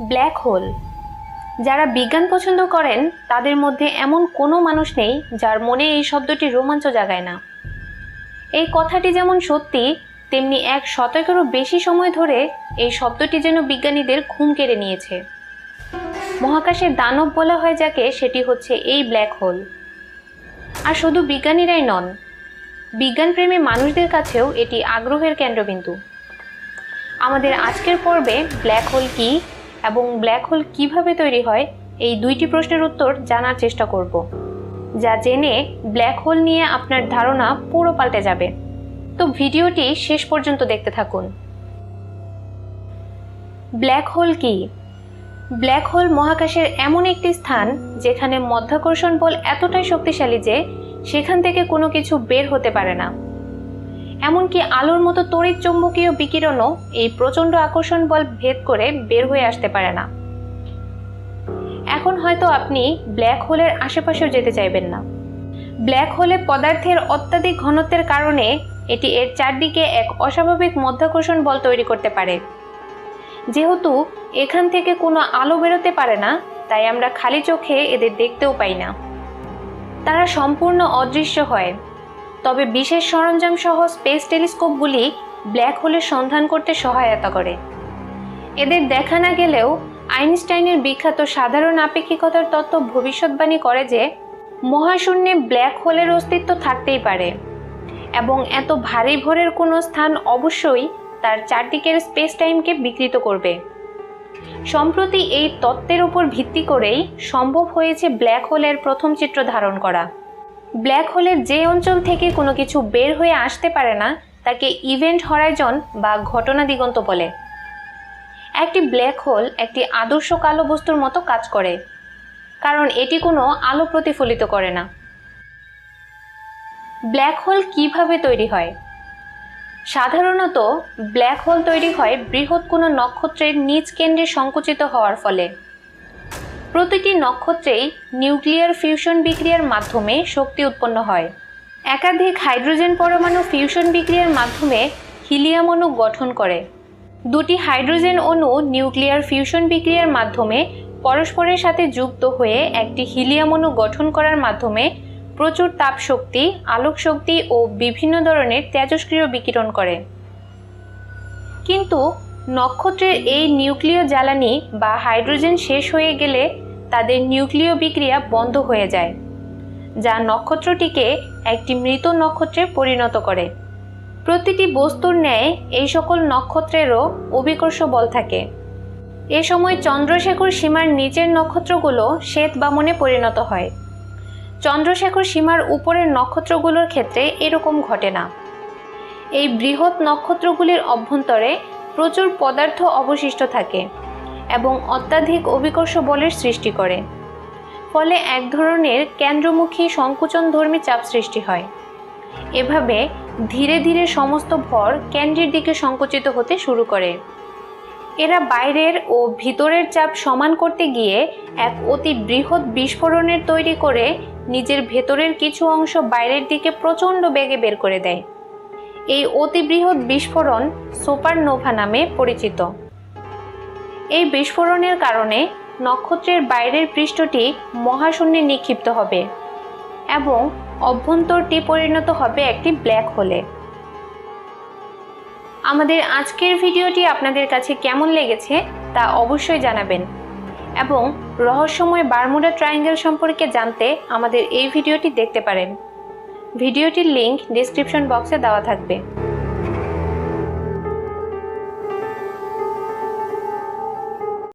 Black hole. যারা বিজ্ঞান পছন্দ করেন, তাদের মধ্যে এমন কোনো মানুষ নেই যার মনে এই শব্দটি রোমাঞ্চ জাগায় না। এই কথাটি যেমন সত্যি, তেমনি এক শতকেরও বেশি সময় ধরে এই শব্দটি যেন বিজ্ঞানীদের ঘুম কেড়ে নিয়েছে। মহাকাশের দানব বলা হয় যাকে, সেটি হচ্ছে এই ব্ল্যাক হোল। আর শুধু বিজ্ঞানীরাই নন, বিজ্ঞানপ্রেমী মানুষদের কাছেও এটি আগ্রহের কেন্দ্রবিন্দু। আমাদের আজকের পর্বে ব্ল্যাক হোল কী এবং ব্ল্যাক হোল কীভাবে তৈরি হয়, এই দুইটি প্রশ্নের উত্তর জানার চেষ্টা করব। যা জেনে ব্ল্যাক হোল নিয়ে আপনার ধারণা পুরো পাল্টে যাবে। তো ভিডিওটি শেষ পর্যন্ত দেখতে থাকুন। ব্ল্যাক হোল কি? ব্ল্যাক হোল মহাকাশের এমন একটি স্থান যেখানে মধ্যাকর্ষণ বল এতটাই শক্তিশালী যে সেখান থেকে কোনো কিছু বের হতে পারে না। এমনকি আলোর মতো তড়িৎ চৌম্বকীয় বিকিরণও এই প্রচণ্ড আকর্ষণ বল ভেদ করে বের হয়ে আসতে পারে না। এখন হয়তো আপনি ব্ল্যাক হোলের আশেপাশেও যেতে চাইবেন না। ব্ল্যাক হোলে পদার্থের অত্যাধিক ঘনত্বের কারণে এটি এর চারদিকে এক অস্বাভাবিক মধ্যাকর্ষণ বল তৈরি করতে পারে। যেহেতু এখান থেকে কোনো আলো বেরোতে পারে না, তাই আমরা খালি চোখে এদের দেখতেও পাই না। তারা সম্পূর্ণ অদৃশ্য হয়। তবে বিশেষ সরঞ্জাম সহ স্পেস টেলিস্কোপগুলি ব্ল্যাক হোলের সন্ধান করতে সহায়তা করে। এদের দেখা না গেলেও আইনস্টাইনের বিখ্যাত সাধারণ আপেক্ষিকতার তত্ত্ব ভবিষ্যৎবাণী করে যে মহাশূন্যে ব্ল্যাক হোলের অস্তিত্ব থাকতেই পারে এবং এত ভারী ভরের কোনো স্থান অবশ্যই তার চারদিকের স্পেস টাইমকে বিকৃত করবে। সম্প্রতি এই তত্ত্বের উপর ভিত্তি করেই সম্ভব হয়েছে ব্ল্যাক হোলের প্রথম চিত্র ধারণ করা। ব্ল্যাক হোলের যে অঞ্চল থেকে কোনো কিছু বের হয়ে আসতে পারে না, তাকে ইভেন্ট হরাইজন বা ঘটনা দিগন্ত বলে। একটি ব্ল্যাক হোল একটি আদর্শ কালো বস্তুর মতো কাজ করে, কারণ এটি কোনো আলো প্রতিফলিত করে না। ব্ল্যাক হোল কীভাবে তৈরি হয়? সাধারণত ব্ল্যাক হোল তৈরি হয় বৃহৎ কোনো নক্ষত্রের নিজ কেন্দ্রে সংকুচিত হওয়ার ফলে। প্রতিটি নক্ষত্রেই নিউক্লিয়ার ফিউশন বিক্রিয়ার মাধ্যমে শক্তি উৎপন্ন হয়। একাধিক হাইড্রোজেন পরমাণু ফিউশন বিক্রিয়ার মাধ্যমে হিলিয়াম অণু গঠন করে। দুটি হাইড্রোজেন অণু নিউক্লিয়ার ফিউশন বিক্রিয়ার মাধ্যমে পরস্পরের সাথে যুক্ত হয়ে একটি হিলিয়াম অণু গঠন করার মাধ্যমে প্রচুর তাপ শক্তি আলোক শক্তি ও বিভিন্ন ধরনের তেজস্ক্রিয় বিকিরণ করে। কিন্তু নক্ষত্রের এই নিউক্লিয় জ্বালানি বা হাইড্রোজেন শেষ হয়ে গেলে তাদের নিউক্লিয় বিক্রিয়া বন্ধ হয়ে যায়, যা নক্ষত্রটিকে একটি মৃত নক্ষত্রে পরিণত করে। প্রতিটি বস্তুর ন্যায় এই সকল নক্ষত্রেরও অভিকর্ষ বল থাকে। এ সময় চন্দ্রশেখর সীমার নিচের নক্ষত্রগুলো শ্বেত বামনে পরিণত হয়। চন্দ্রশেখর সীমার উপরের নক্ষত্রগুলোর ক্ষেত্রে এরকম ঘটে না। এই বৃহৎ নক্ষত্রগুলির অভ্যন্তরে প্রচুর পদার্থ অবশিষ্ট থাকে এবং অত্যাধিক অভিকর্ষ বলের সৃষ্টি করে। ফলে এক ধরনের কেন্দ্রমুখী সংকুচনধর্মী চাপ সৃষ্টি হয়। এভাবে ধীরে ধীরে সমস্ত ভর কেন্দ্রের দিকে সংকুচিত হতে শুরু করে। এরা বাইরের ও ভিতরের চাপ সমান করতে গিয়ে এক অতি বৃহৎ বিস্ফোরণের তৈরি করে নিজের ভেতরের কিছু অংশ বাইরের দিকে প্রচণ্ড বেগে বের করে দেয়। এই অতি বৃহৎ বিস্ফোরণ সুপারনোভা নামে পরিচিত। এই বিস্ফোরণের কারণে নক্ষত্রের বাইরের পৃষ্ঠটি মহাশূন্যে নিক্ষিপ্ত হবে এবং অভ্যন্তরটি পরিণত হবে একটি ব্ল্যাক হোলে। আমাদের আজকের ভিডিওটি আপনাদের কাছে কেমন লেগেছে তা অবশ্যই জানাবেন এবং রহস্যময় বারমুডা ট্রায়াঙ্গেল সম্পর্কে জানতে আমাদের এই ভিডিওটি দেখতে পারেন। ভিডিওটির লিঙ্ক ডিসক্রিপশন বক্সে দেওয়া থাকবে।